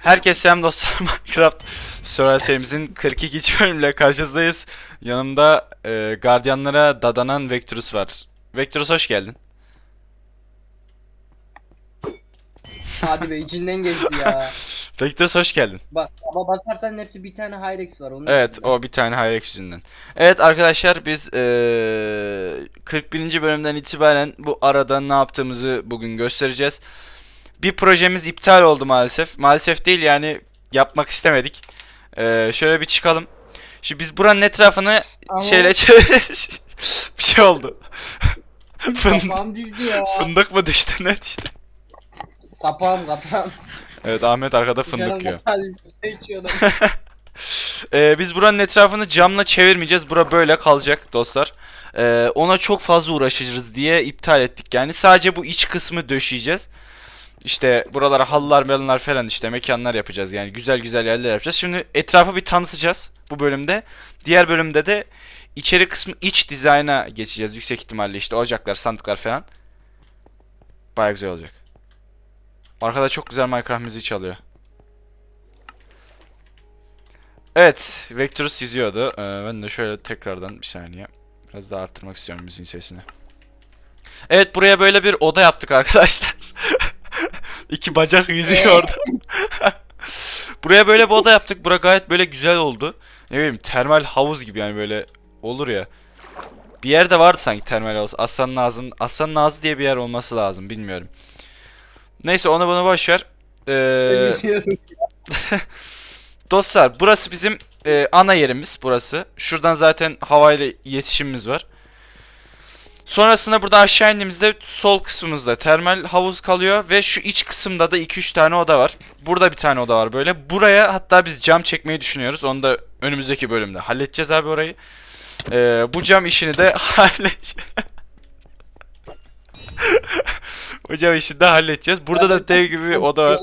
Herkese selam dostlar Minecraft Survival serimizin 42. bölümüyle karşınızdayız. Yanımda e, gardiyanlara dadanan Vectorus var. Vectorus hoş geldin. Hadi be içinden geçti ya. Vectorus hoş geldin. Bak ama basarsan hepsi bir tane Hyrex var onu. Evet o bir tane Hyrex yüzünden. Evet arkadaşlar biz e, 41. bölümden itibaren bu arada ne yaptığımızı bugün göstereceğiz. Bir projemiz iptal oldu maalesef. Maalesef değil yani yapmak istemedik. E, şöyle bir çıkalım. Şimdi biz buranın etrafını Ama şeyle bir şey oldu. Fın- fındık mı düştü ne düştü? Kapağım kapağım. Evet Ahmet arkada fındık yiyor. Ee, biz buranın etrafını camla çevirmeyeceğiz. Bura böyle kalacak dostlar. Ee, ona çok fazla uğraşırız diye iptal ettik. Yani sadece bu iç kısmı döşeyeceğiz. İşte buralara halılar melonlar falan işte mekanlar yapacağız. Yani güzel güzel yerler yapacağız. Şimdi etrafı bir tanıtacağız bu bölümde. Diğer bölümde de içeri kısmı iç dizayna geçeceğiz. Yüksek ihtimalle işte ocaklar, sandıklar falan. Baya güzel olacak. Arkada çok güzel Minecraft müziği çalıyor. Evet, Vectorus yüzüyordu. Ee, ben de şöyle tekrardan bir saniye. Biraz daha arttırmak istiyorum müziğin sesini. Evet, buraya böyle bir oda yaptık arkadaşlar. İki bacak yüzüyordu. buraya böyle bir oda yaptık. Bura gayet böyle güzel oldu. Ne bileyim, termal havuz gibi yani böyle olur ya. Bir yerde vardı sanki termal havuz. Aslanın ağzının, Aslanın ağzı diye bir yer olması lazım. Bilmiyorum. Neyse onu bunu boş ver. Ee. Dostlar burası bizim e, ana yerimiz burası. Şuradan zaten havayla iletişimimiz var. Sonrasında burada aşağı indiğimizde sol kısmımızda termal havuz kalıyor ve şu iç kısımda da 2-3 tane oda var. Burada bir tane oda var böyle. Buraya hatta biz cam çekmeyi düşünüyoruz. Onu da önümüzdeki bölümde halledeceğiz abi orayı. E, bu cam işini de halledeceğiz. bu cam işini de halledeceğiz. Burada da dev gibi bir oda var.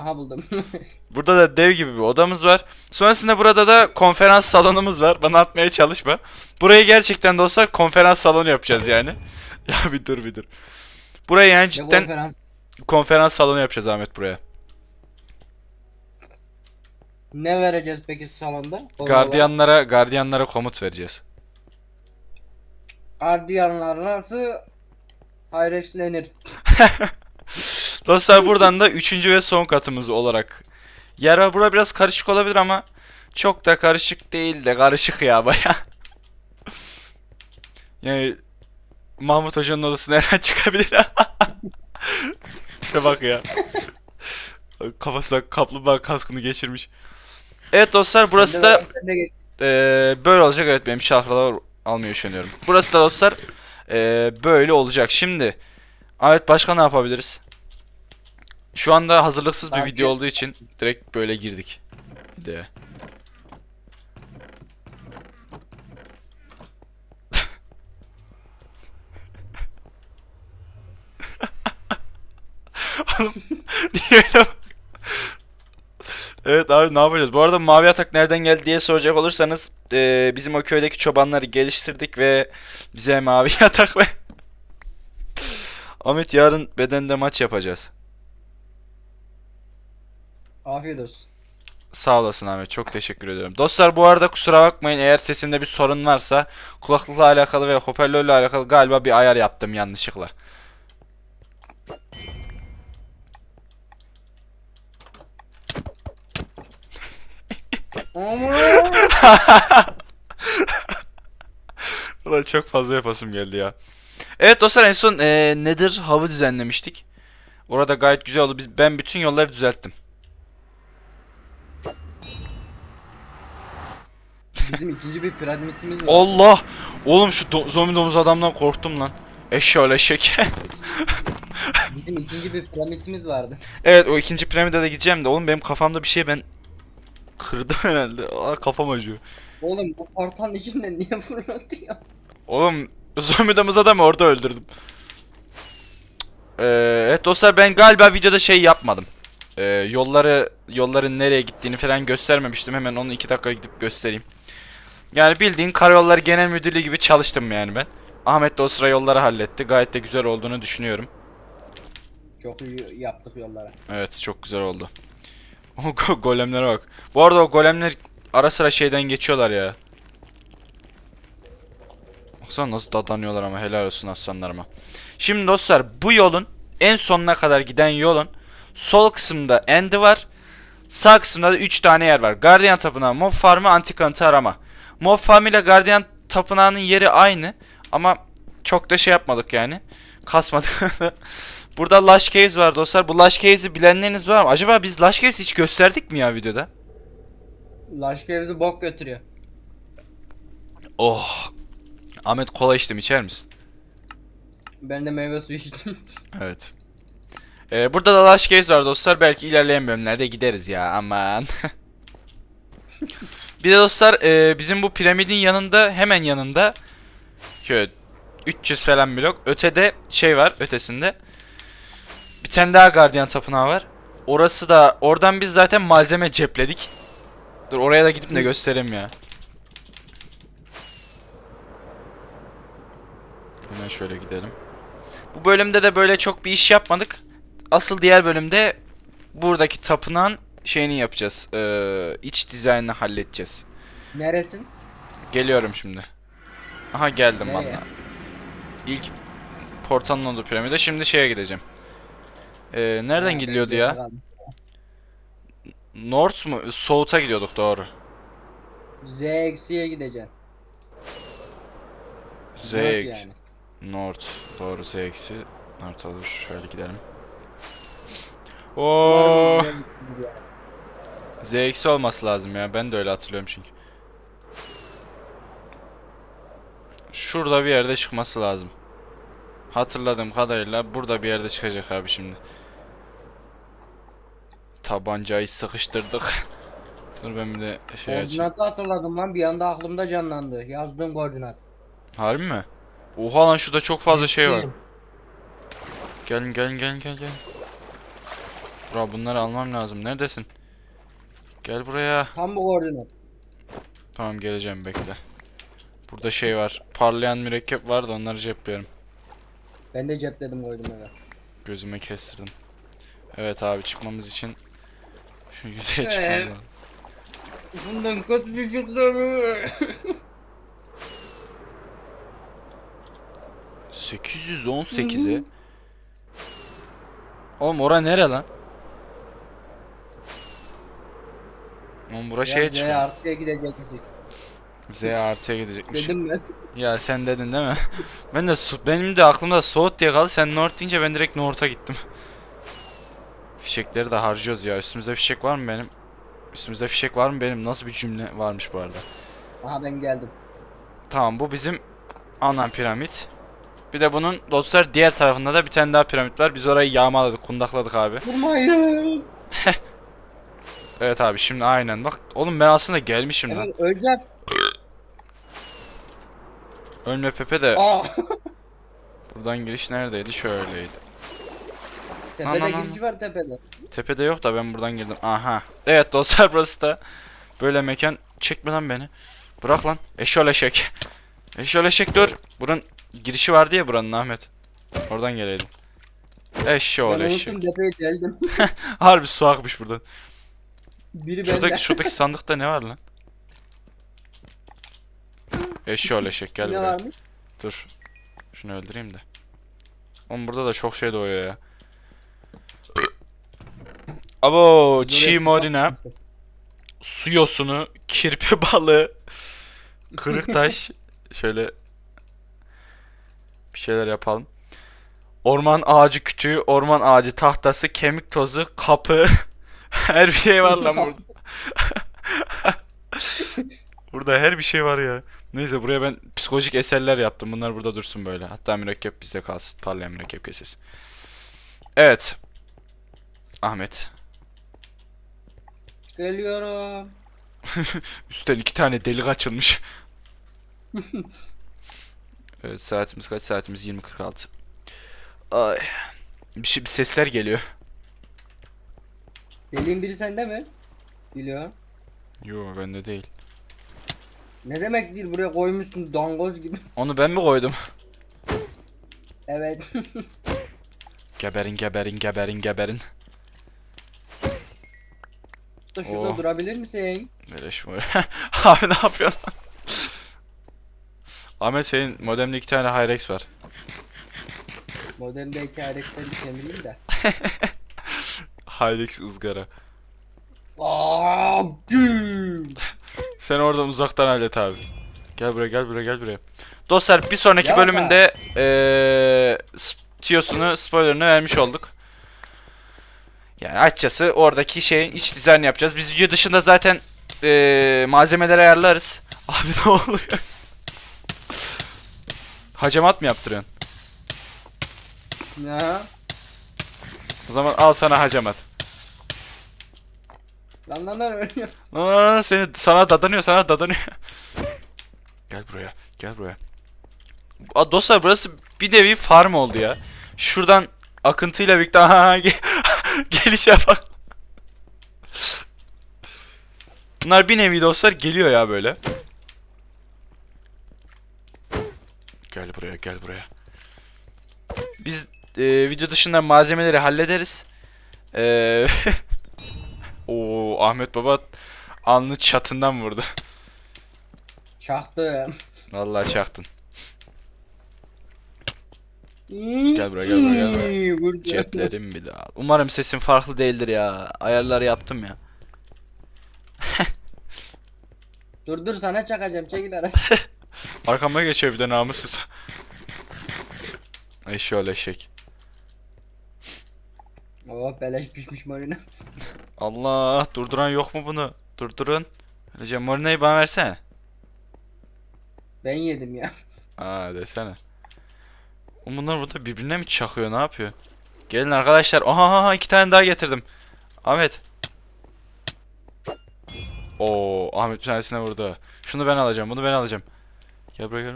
Aha buldum. Burada da dev gibi bir odamız var. Sonrasında burada da konferans salonumuz var. Bana atmaya çalışma. Burayı gerçekten dostlar konferans salonu yapacağız yani. ya bir dur bir dur. Burayı yani cidden konferans? konferans salonu yapacağız Ahmet buraya. Ne vereceğiz peki salonda? Odalar. Gardiyanlara gardiyanlara komut vereceğiz. Gardiyanlarla Hyrekslenir. Dostlar buradan da üçüncü ve son katımız olarak yer. Bura biraz karışık olabilir ama çok da karışık değil de karışık ya baya. yani Mahmut Hoca'nın odasına her an çıkabilir. Tipe bak ya. Kafasına kaplumbağa kaskını geçirmiş. Evet dostlar burası da ee, böyle olacak evet benim şarkılar almıyor üşeniyorum. Burası da dostlar ee, böyle olacak. Şimdi evet başka ne yapabiliriz? Şu anda hazırlıksız bir video olduğu için direkt böyle girdik. De. Oğlum niye öyle bak- Evet abi ne yapacağız? Bu arada mavi atak nereden geldi diye soracak olursanız eee, bizim o köydeki çobanları geliştirdik ve bize mavi atak ve Ahmet yarın bedende maç yapacağız. Afiyet olsun. Sağ olasın Ahmet. Çok teşekkür ediyorum. Dostlar bu arada kusura bakmayın eğer sesimde bir sorun varsa kulaklıkla alakalı ve hoparlörle alakalı galiba bir ayar yaptım yanlışlıkla. Ulan çok fazla yapasım geldi ya. Evet dostlar en son eee Nether havı düzenlemiştik. Orada gayet güzel oldu. Biz, ben bütün yolları düzelttim. Bizim ikinci bir piramitimiz var. Allah! Oğlum şu do- zombi domuz adamdan korktum lan. Eşşoğlu eşek. Bizim ikinci bir piramitimiz vardı. evet o ikinci piramide de gideceğim de oğlum benim kafamda bir şey ben kırdım herhalde. Aa, kafam acıyor. Oğlum bu portalın içinden niye fırlatıyor? Oğlum zombi domuz adamı orada öldürdüm. Ee, evet dostlar ben galiba videoda şey yapmadım. Ee, yolları yolların nereye gittiğini falan göstermemiştim. Hemen onu iki dakika gidip göstereyim. Yani bildiğin karayolları genel müdürlüğü gibi çalıştım yani ben. Ahmet de o sıra yolları halletti. Gayet de güzel olduğunu düşünüyorum. Çok iyi yaptık yollara. Evet çok güzel oldu. O go- golemlere bak. Bu arada o golemler ara sıra şeyden geçiyorlar ya. Baksana nasıl dadanıyorlar ama helal olsun aslanlarıma. Şimdi dostlar bu yolun en sonuna kadar giden yolun sol kısımda endi var. Sağ kısımda da 3 tane yer var. Guardian Tapınağı, Mob Farmı, Antik Anıtı arama. Mob Farmı ile Guardian Tapınağı'nın yeri aynı. Ama çok da şey yapmadık yani. Kasmadık. Burada Lush Case var dostlar. Bu Lush Case'i bilenleriniz var mı? Acaba biz Lush Case hiç gösterdik mi ya videoda? Laşkevzi bok götürüyor. Oh. Ahmet kola içtim içer misin? Ben de meyve suyu içtim. Evet. Ee, burada da Lush Case var dostlar. Belki ilerleyen bölümlerde gideriz ya aman. bir de dostlar e, bizim bu piramidin yanında hemen yanında şöyle 300 falan blok ötede şey var ötesinde. Bir tane daha Guardian tapınağı var. Orası da oradan biz zaten malzeme cepledik. Dur oraya da gidip de göstereyim ya. Hemen şöyle gidelim. Bu bölümde de böyle çok bir iş yapmadık. Asıl diğer bölümde buradaki tapınağın şeyini yapacağız. Ee, iç dizaynını halledeceğiz. Neresin? Geliyorum şimdi. Aha geldim Nereye? valla. İlk portalın olduğu piramide. Şimdi şeye gideceğim. Ee, nereden gidiliyordu ya? North mu? South'a gidiyorduk doğru. Z eksiye gideceksin. Z eksi- yani. North. Doğru Z eksi. North olur. Şöyle gidelim. Oo. Gidiyor. Z eksi olması lazım ya. Ben de öyle hatırlıyorum çünkü. Şurada bir yerde çıkması lazım. Hatırladığım kadarıyla burada bir yerde çıkacak abi şimdi. Tabancayı sıkıştırdık. Dur ben bir de şey açayım. Koordinatı hatırladım lan bir anda aklımda canlandı. Yazdığım koordinat. Harbi mi? Oha lan şurada çok fazla şey var. Gelin gelin gelin gelin gelin. Bura bunları almam lazım. Neredesin? Gel buraya. Tam bu koordinat. Tamam geleceğim bekle. Burada şey var. Parlayan mürekkep var da onları cepliyorum. Ben de cepledim koydum eve. Gözüme kestirdim. Evet abi çıkmamız için şu yüzeye Ee? çıkmam lazım. Bundan kötü bir fikrim. 818'e. Oğlum ora nere lan? Oğlum bura şeye Ya Z çıkıyor. artıya gidecektik. Z artıya gidecekmiş. Dedim ben. Ya sen dedin değil mi? ben de Su- benim de aklımda South diye kaldı. Sen North deyince ben direkt North'a gittim. Fişekleri de harcıyoruz ya. Üstümüzde fişek var mı benim? Üstümüzde fişek var mı benim? Nasıl bir cümle varmış bu arada? Aha ben geldim. Tamam bu bizim ana piramit. Bir de bunun dostlar diğer tarafında da bir tane daha piramit var. Biz orayı yağmaladık, kundakladık abi. Vurmayın. Evet abi şimdi aynen bak. Oğlum ben aslında gelmişim lan. Evet öleceğim. Ölme Pepe de Aa. buradan giriş neredeydi? Şöyleydi. Tepede lan. giriş var tepede. Tepede yok da ben buradan girdim. Aha. Evet dostlar burası da böyle mekan. Çekme lan beni. Bırak lan. Eşol eşek. Eşol eşek dur. Buranın girişi vardı ya buranın Ahmet. Oradan geleydin. Eşol Ben eşek. tepeye geldim. Harbi su akmış buradan. Biri bende. Şuradaki, şuradaki sandıkta ne var lan? Eşol eşek gel ne buraya. varmış? Dur. Şunu öldüreyim de. Oğlum burada da çok şey doğuyor ya. Abo çiğ morina, su yosunu, kirpi balığı, kırık taş. Şöyle bir şeyler yapalım. Orman ağacı kütüğü, orman ağacı tahtası, kemik tozu, kapı. her bir şey var lan burada. burada her bir şey var ya. Neyse buraya ben psikolojik eserler yaptım. Bunlar burada dursun böyle. Hatta mürekkep bizde kalsın. Parlayan mürekkep kesesi. Evet. Ahmet. Geliyorum. Üstten iki tane delik açılmış. evet saatimiz kaç saatimiz 20.46. Ay. Bir, şey, bir sesler geliyor. Deliğin biri sende mi? Biliyorum. Yo bende değil. Ne demek değil buraya koymuşsun dangoz gibi. Onu ben mi koydum? evet. Geberin geberin geberin geberin. Usta şurada Oh. durabilir misin? Beleş mi? Abi ne yapıyorsun? lan? Ahmet senin modemde iki tane Hyrex var. Modemdeki aletleri kemireyim de. Hyrex ızgara. Sen oradan uzaktan hallet abi. Gel buraya gel buraya gel buraya. Dostlar bir sonraki bölümünde eee tiyosunu spoilerını vermiş olduk. Yani açıkçası oradaki şeyin iç dizayn yapacağız. Biz video dışında zaten eee malzemeleri ayarlarız. Abi ne oluyor? Hacamat mı yaptırıyorsun? Ya. O zaman al sana hacamat. Lan lan lan ölüyor. Aa, seni sana dadanıyor sana dadanıyor. gel buraya gel buraya. Aa, dostlar burası bir nevi farm oldu ya. Şuradan akıntıyla birlikte aha, ge- geliş yapak. Bunlar bir nevi dostlar geliyor ya böyle. Gel buraya gel buraya. Biz e, video dışında malzemeleri hallederiz. Eee Oo Ahmet Baba alnı çatından vurdu. Çaktım. Vallahi çaktın. Gel buraya, gel buraya, gel buraya. Ceplerim bir daha. Umarım sesim farklı değildir ya. Ayarları yaptım ya. Dur dur sana çakacağım çekil ara. Arkama geçiyor bir de namussuz. Eşşoğlu eşek. Oh beleş pişmiş marina. Allah durduran yok mu bunu? Durdurun. Öylece Morina'yı bana versene. Ben yedim ya. Aa desene. Oğlum Bunlar burada birbirine mi çakıyor ne yapıyor? Gelin arkadaşlar. Aha iki tane daha getirdim. Ahmet. Oo Ahmet bir tanesine vurdu. Şunu ben alacağım bunu ben alacağım. Gel buraya gel.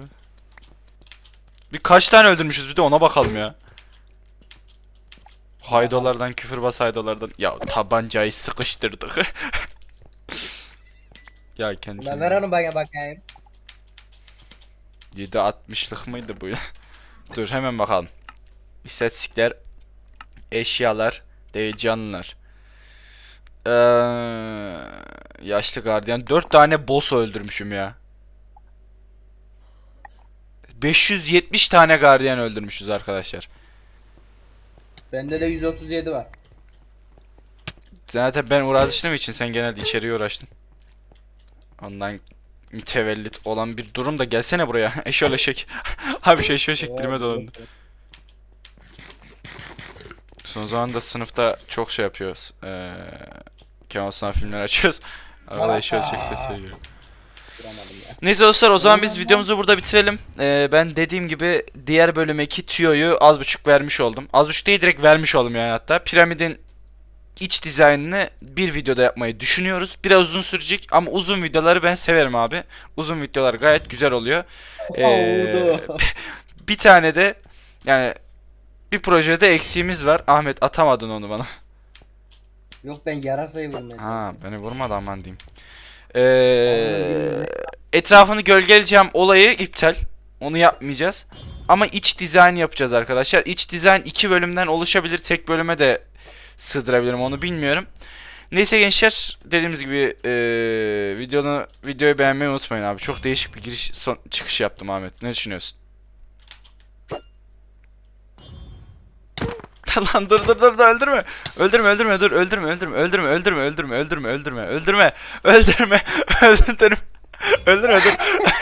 Bir kaç tane öldürmüşüz bir de ona bakalım ya. Haydolardan küfürbaz haydolardan. Ya tabancayı sıkıştırdık. ya kendi Lan ver kendine. onu bana bakayım. 7.60'lık mıydı bu ya? Dur hemen bakalım. İstatistikler, eşyalar, değil canlılar. Ee, yaşlı gardiyan. 4 tane boss öldürmüşüm ya. 570 tane gardiyan öldürmüşüz arkadaşlar. Bende de 137 var. Zaten ben uğraştığım için sen genelde içeriye uğraştın. Ondan mütevellit olan bir durum da gelsene buraya. Eşol eşek. Abi şu eşol eşek dilime dolandı. Son zamanda sınıfta çok şey yapıyoruz. Ee, Kemal Sunal filmler açıyoruz. Arada eşol eşek sesleri geliyor. Neyse dostlar o zaman biz videomuzu burada bitirelim. Ee, ben dediğim gibi diğer bölümdeki tüyoyu az buçuk vermiş oldum. Az buçuk değil direkt vermiş oldum yani hatta. Piramidin iç dizaynını bir videoda yapmayı düşünüyoruz. Biraz uzun sürecek ama uzun videoları ben severim abi. Uzun videolar gayet güzel oluyor. Ee, bir tane de yani bir projede eksiğimiz var. Ahmet atamadın onu bana. Yok ben yarasayı vurmadım. Ha beni vurmadı aman diyeyim. Ee, etrafını gölgeleyeceğim olayı iptal. Onu yapmayacağız. Ama iç dizayn yapacağız arkadaşlar. İç dizayn iki bölümden oluşabilir. Tek bölüme de sığdırabilirim onu bilmiyorum. Neyse gençler dediğimiz gibi ee, videonu videoyu beğenmeyi unutmayın abi. Çok değişik bir giriş son çıkış yaptım Ahmet. Ne düşünüyorsun? Lan dur dur dur dur öldürme. Öldürme öldürme dur öldürme öldürme öldürme öldürme öldürme öldürme öldürme öldürme öldürme öldürme öldürme dur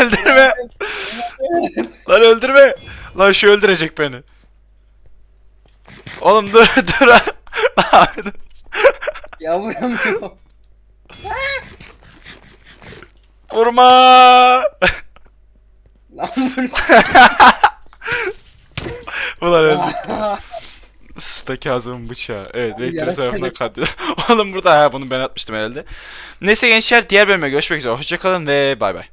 öldürme lan öldürme lan şu öldürecek beni oğlum dur dur Abi dur. Ya vuramıyorum. vurma Lan vur. ulan öldü Usta Kazım'ın bıçağı. Evet, yarak tarafından katil. Oğlum burada ha bunu ben atmıştım herhalde. Neyse gençler diğer bölüme görüşmek üzere. Hoşçakalın ve bay bay.